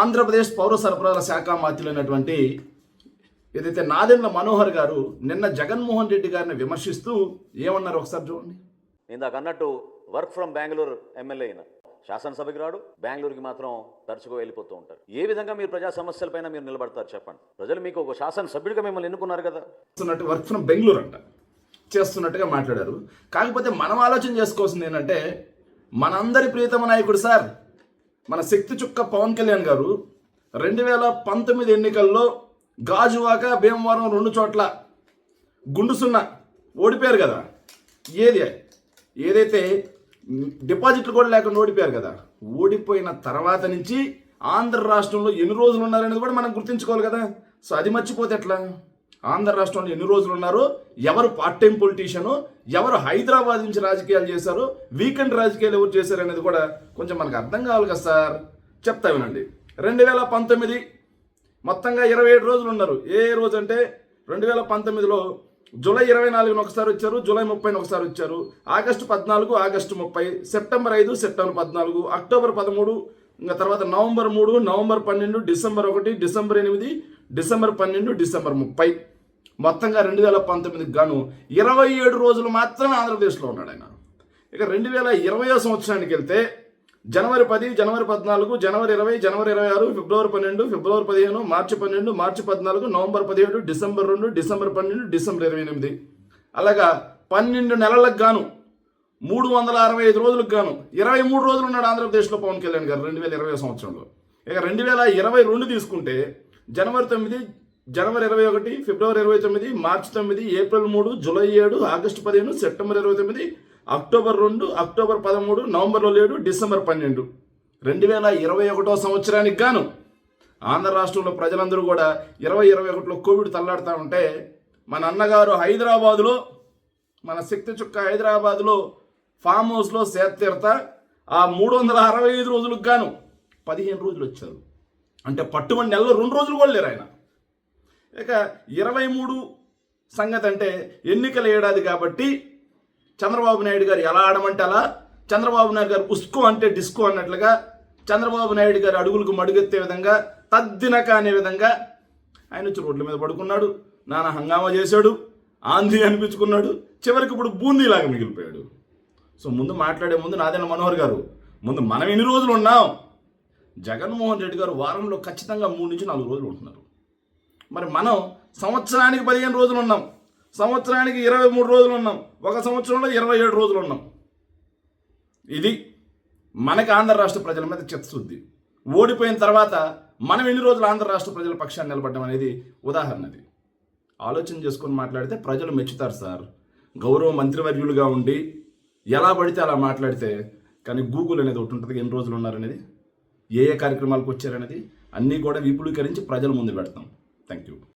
ఆంధ్రప్రదేశ్ పౌర సరఫరాల శాఖ మంత్రులైనటువంటి ఏదైతే నాదెండ్ల మనోహర్ గారు నిన్న జగన్మోహన్ రెడ్డి గారిని విమర్శిస్తూ ఏమన్నారు ఒకసారి చూడండి. ఇందాక అన్నట్టు వర్క్ ఫ్రమ్ బెంగళూరు ఎమ్మెల్యే అయిన శాసనసభకి రాడు బెంగళూరుకి మాత్రం తరచుగా వెళ్ళిపోతూ ఉంటారు. ఏ విధంగా మీరు ప్రజా సమస్యలపైన మీరు నిలబడతారు చెప్పండి. ప్రజలు మీకు ఒక శాసనసభ్యుడిగా మిమ్మల్ని ఎన్నుకున్నారు కదా. చేస్తున్నట్టు వర్క్ ఫ్రమ్ బెంగళూరు అంట. చేస్తున్నట్టుగా మాట్లాడారు. కాకపోతే మనం ఆలోచన చేసుకోవాల్సింది ఏంటంటే మనందరి ప్రియతమ నాయకుడు సార్ మన శక్తి చుక్క పవన్ కళ్యాణ్ గారు రెండు వేల పంతొమ్మిది ఎన్నికల్లో గాజువాక భీమవరం రెండు చోట్ల గుండు సున్నా ఓడిపోయారు కదా. ఏది? ఏదైతే డిపాజిట్లు కూడా లేకుండా ఓడిపోయారు కదా. ఓడిపోయిన తర్వాత నుంచి ఆంధ్ర రాష్ట్రంలో ఎన్ని రోజులు ఉన్నారనేది కూడా మనం గుర్తుంచుకోవాలి కదా. సో అది మర్చిపోతే ఎట్లా? ఆంధ్ర రాష్ట్రంలో ఎన్ని రోజులు ఉన్నారో ఎవరు పార్ట్ టైం పొలిటీషియను ఎవరు హైదరాబాద్ నుంచి రాజకీయాలు చేశారు వీకెండ్ రాజకీయాలు ఎవరు చేశారు అనేది కూడా కొంచెం మనకు అర్థం కావాలి కదా సార్. చెప్తా వినండి. రెండు వేల పంతొమ్మిది మొత్తంగా ఇరవై ఏడు రోజులు ఉన్నారు. ఏ రోజు అంటే రెండు వేల పంతొమ్మిదిలో జూలై ఇరవై నాలుగున ఒకసారి వచ్చారు జూలై ముప్పైన ఒకసారి వచ్చారు. ఆగస్టు పద్నాలుగు ఆగస్టు ముప్పై సెప్టెంబర్ ఐదు సెప్టెంబర్ పద్నాలుగు అక్టోబర్ పదమూడు ఇంకా తర్వాత నవంబర్ మూడు నవంబర్ పన్నెండు డిసెంబర్ ఒకటి డిసెంబర్ ఎనిమిది డిసెంబర్ పన్నెండు డిసెంబర్ ముప్పై. మొత్తంగా రెండు వేల పంతొమ్మిదికి గాను ఇరవై ఏడు రోజులు మాత్రమే ఆంధ్రప్రదేశ్లో ఉన్నాడు ఆయన. ఇక రెండు వేల ఇరవయో సంవత్సరానికి వెళ్తే జనవరి పది జనవరి పద్నాలుగు జనవరి ఇరవై జనవరి ఇరవై ఆరు ఫిబ్రవరి పన్నెండు ఫిబ్రవరి పదిహేను మార్చి పన్నెండు మార్చి పద్నాలుగు నవంబర్ పదిహేడు డిసెంబర్ రెండు డిసెంబర్ పన్నెండు డిసెంబర్ ఇరవై ఎనిమిది. అలాగా పన్నెండు నెలలకు గాను మూడు వందల అరవై ఐదు రోజులకు గాను ఇరవై మూడు రోజులు ఉన్నాడు ఆంధ్రప్రదేశ్లో పవన్ కళ్యాణ్ గారు రెండు వేల ఇరవై సంవత్సరంలో. ఇక రెండు వేల ఇరవై రెండు తీసుకుంటే జనవరి తొమ్మిది జనవరి ఇరవై ఒకటి ఫిబ్రవరి ఇరవై తొమ్మిది మార్చి తొమ్మిది ఏప్రిల్ మూడు జూలై ఏడు ఆగస్టు పదిహేను సెప్టెంబర్ ఇరవై తొమ్మిది అక్టోబర్ రెండు అక్టోబర్ పదమూడు నవంబర్లో ఏడు డిసెంబర్ పన్నెండు. రెండు వేల ఇరవై ఒకటో సంవత్సరానికి గాను ఆంధ్ర రాష్ట్రంలో ప్రజలందరూ కూడా ఇరవై ఇరవై ఒకటిలో కోవిడ్ తల్లాడుతూ ఉంటే మన అన్నగారు హైదరాబాదులో మన శక్తి చుక్క హైదరాబాద్లో ఫామ్ హౌస్లో సేత్తీరత ఆ మూడు వందల అరవై ఐదు రోజులకు గాను పదిహేను రోజులు వచ్చారు. అంటే పట్టుమని నెలలో రెండు రోజులు కూడా లేరు ఆయన. ఇక ఇరవై మూడు సంగతి అంటే ఎన్నికల ఏడాది కాబట్టి చంద్రబాబు నాయుడు గారు ఎలా ఆడమంటే అలా చంద్రబాబు నాయుడు గారు ఉస్కో అంటే డిస్కో అన్నట్లుగా చంద్రబాబు నాయుడు గారు అడుగులకు మడుగెత్తే విధంగా తద్దినక అనే విధంగా ఆయన వచ్చి రోడ్ల మీద పడుకున్నాడు నానా హంగామా చేశాడు ఆంధీ అనిపించుకున్నాడు చివరికి ఇప్పుడు బూందీలాగా మిగిలిపోయాడు. సో ముందు మాట్లాడే ముందు నాదైన మనోహర్ గారు ముందు మనం ఎన్ని రోజులు ఉన్నాం? జగన్మోహన్ రెడ్డి గారు వారంలో ఖచ్చితంగా మూడు నుంచి నాలుగు రోజులు ఉంటున్నారు. మరి మనం సంవత్సరానికి పదిహేను రోజులు ఉన్నాం. సంవత్సరానికి ఇరవై మూడు రోజులు ఉన్నాం. ఒక సంవత్సరంలో ఇరవై ఏడు రోజులు ఉన్నాం. ఇది మనకి ఆంధ్ర రాష్ట్ర ప్రజల మీద చిత్తశుద్ధి ఓడిపోయిన తర్వాత మనం ఎన్ని రోజులు ఆంధ్ర రాష్ట్ర ప్రజల పక్షాన్ని నిలబడడం అనేది ఉదాహరణది. ఆలోచన చేసుకొని మాట్లాడితే ప్రజలు మెచ్చుతారు సార్. గౌరవ మంత్రివర్యులుగా ఉండి ఎలా పడితే అలా మాట్లాడితే కానీ గూగుల్ అనేది ఒకటి ఉంటుంది ఎన్ని రోజులు ఉన్నారనేది ఏ ఏ కార్యక్రమాలకు వచ్చారనేది అన్నీ కూడా విపులీకరించి ప్రజల ముందు పెడతాం. Thank you.